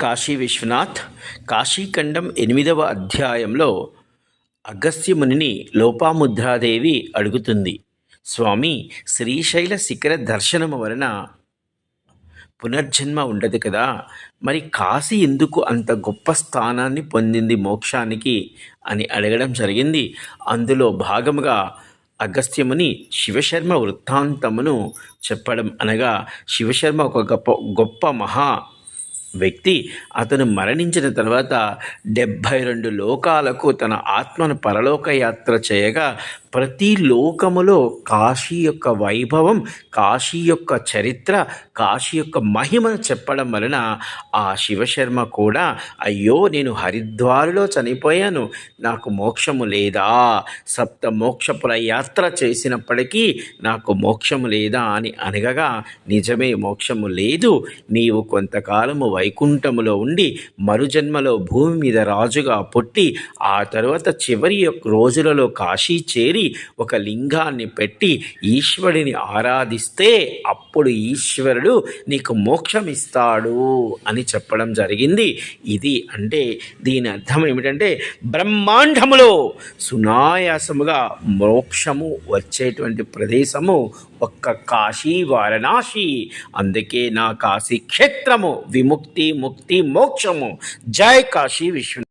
కాశీ విశ్వనాథ్ కాశీఖండం ఎనిమిదవ అధ్యాయంలో అగస్త్యమునిని లోపాముద్రాదేవి అడుగుతుంది. స్వామి శ్రీశైల శిఖర దర్శనము వలన పునర్జన్మ ఉండదు కదా? మరి కాశీ ఎందుకు అంత గొప్ప స్థానాన్ని పొందింది మోక్షానికి అని అడగడం జరిగింది. అందులో భాగముగా అగస్త్యముని శివశర్మ వృత్తాంతమును చెప్పడం అనగా శివశర్మ ఒక గొప్ప గొప్ప మహా వ్యక్తి అతను మరణించిన తర్వాత డెబ్భై రెండు లోకాలకు తన ఆత్మను పరలోక యాత్ర చేయగా ప్రతి లోకములో కాశీ యొక్క వైభవం కాశీ యొక్క చరిత్ర కాశీ యొక్క మహిమను చెప్పడం వలన ఆ శివశర్మ కూడా అయ్యో నేను హరిద్వారులో చనిపోయాను నాకు మోక్షము లేదా? సప్త మోక్షపుర యాత్ర చేసినప్పటికీ నాకు మోక్షము లేదా? అని అనగగా నిజమే మోక్షము లేదు. నీవు కొంతకాలము వైకుంఠములో ఉండి మరుజన్మలో భూమి మీద రాజుగా పుట్టి ఆ తర్వాత చివరి యొక్క రోజులలో కాశీ చేరి ఒక లింగాన్ని పెట్టి ఈశ్వరుడిని ఆరాధిస్తే అప్పుడు ఈశ్వరుడు నీకు మోక్షం ఇస్తాడు అని చెప్పడం జరిగింది. ఇది అంటే దీని అర్థం ఏమిటంటే బ్రహ్మాండములో సునాయాసముగా మోక్షము వచ్చేటువంటి ప్రదేశము ఒక్క కాశీ వారణాసి. అందుకే నా కాశీ క్షేత్రము విముక్తి ముక్తి మోక్షము. జై కాశీ విశ్వ